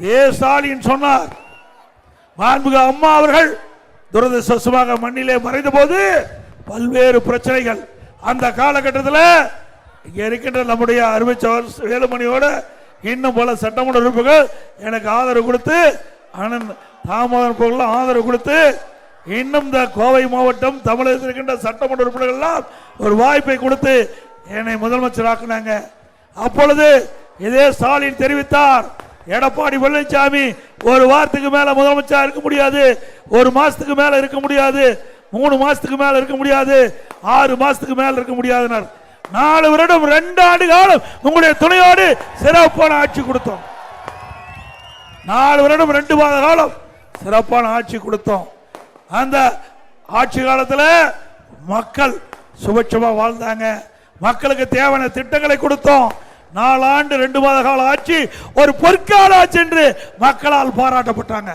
ஏ ஸ்டாலின் சொன்னார். மாண்புக அம்மா அவர்கள் துரதிருஷ்டமாக மண்ணிலே மறைந்த போது பல்வேறு பிரச்சனைகள் அந்த காலகட்டத்தில் இங்கே இருக்கின்ற நம்முடைய அருமைச்சவர் வேலுமணியோடு வேலுமணியோட இன்னும் பல சட்டமன்ற உறுப்புகள் எனக்கு ஆதரவு கொடுத்து அண்ணன் தாமோதரன் பொருள் ஆதரவு கொடுத்து இன்னும் இந்த கோவை மாவட்டம் தமிழகத்தில் இருக்கின்ற சட்டமன்ற உறுப்பினர்கள்லாம் ஒரு வாய்ப்பை கொடுத்து என்னை முதலமைச்சர் ஆக்குனாங்க அப்பொழுது இதே ஸ்டாலின் தெரிவித்தார். எடப்பாடி பழனிசாமி ஒரு வாரத்துக்கு மேல முதலமைச்சா இருக்க முடியாது ஒரு மாசத்துக்கு மேல இருக்க முடியாது மூணு மாசத்துக்கு மேல இருக்க முடியாது ஆறு மாசத்துக்கு மேல இருக்க முடியாதுனர். நாலு வருடம் ரெண்டு ஆண்டு காலம் உங்களுடைய துணையோடு சிறப்பான ஆட்சி கொடுத்தோம். நாலு வருடம் ரெண்டு மாத காலம் சிறப்பான ஆட்சி கொடுத்தோம். அந்த ஆட்சி காலத்தில் மக்கள் சுபட்சமாக வாழ்ந்தாங்க. மக்களுக்கு தேவையான திட்டங்களை கொடுத்தோம். நாலாண்டு ரெண்டு மாத கால ஆட்சி ஒரு பொற்கால ஆட்சி என்று மக்களால் பாராட்டப்பட்டாங்க.